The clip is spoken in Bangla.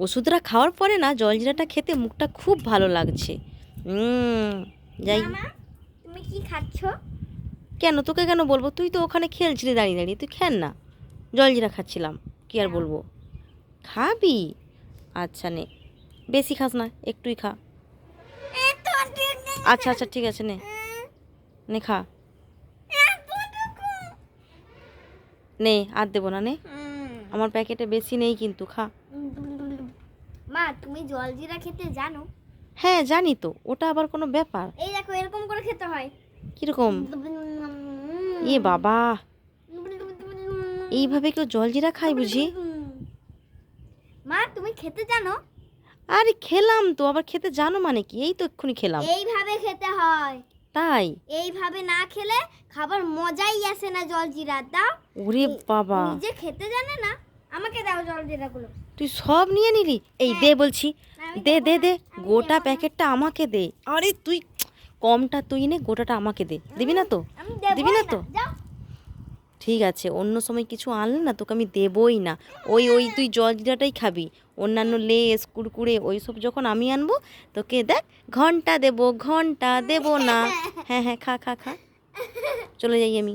ওষুধটা খাওয়ার পরে না জলজিরাটা খেতে মুখটা খুব ভালো লাগছে। যাই। তুমি কি খাচ্ছ? কেন? তোকে কেন বলব? তুই তো ওখানে খেলছিলি দাঁড়িয়ে দাঁড়িয়ে। তুই খেল না। জলজিরা খাচ্ছিলাম। কি আর বলব? খাবি? আচ্ছা নে। বেশি খাস না একটুই খা। আচ্ছা আচ্ছা ঠিক আছে নে। নে খা। নে আর দেবো না নে। আমার প্যাকেটে বেশি নেই কিন্তু খা। মা তুমি জলজিরা খেতে জানো? হ্যাঁ জানি তো। ওটা আবার কোনো ব্যাপার? এই দেখো এরকম করে খেতে হয়। কীরকম? এ বাবা এইভাবে কেউ জলজিরা খায় বুঝি মা তুমি খেতে জানো আরে খেলাম তো আবার খেতে জানো মানে কি এই তো এক্ষুনি খেলাম এইভাবে খেতে হয় তাই এইভাবে না খেলে খাবার মজাই আসে না জলজিরা দাও ওরে বাবা নিজে খেতে জানে না আমাকে দাও জলজিরা গুলো তুই সব নিয়ে নিলি? এই দে বলছি। দে দে দে। গোটা প্যাকেটটা আমাকে দে। আরে তুই কমটা তুই নে গোটাটা আমাকে দে। দিবি না তো? দিবি না তো? ঠিক আছে অন্য সময় কিছু আনলে না তোকে আমি দেবই না। ওই ওই তুই জলজিরাটাই খাবি। অন্যান্য লেস কুড়কুড়ে ওই সব যখন আমি আনব তোকে দেখ ঘণ্টা দেবো ঘণ্টা দেবো না। হ্যাঁ হ্যাঁ খা খা খা। চলে যাই আমি।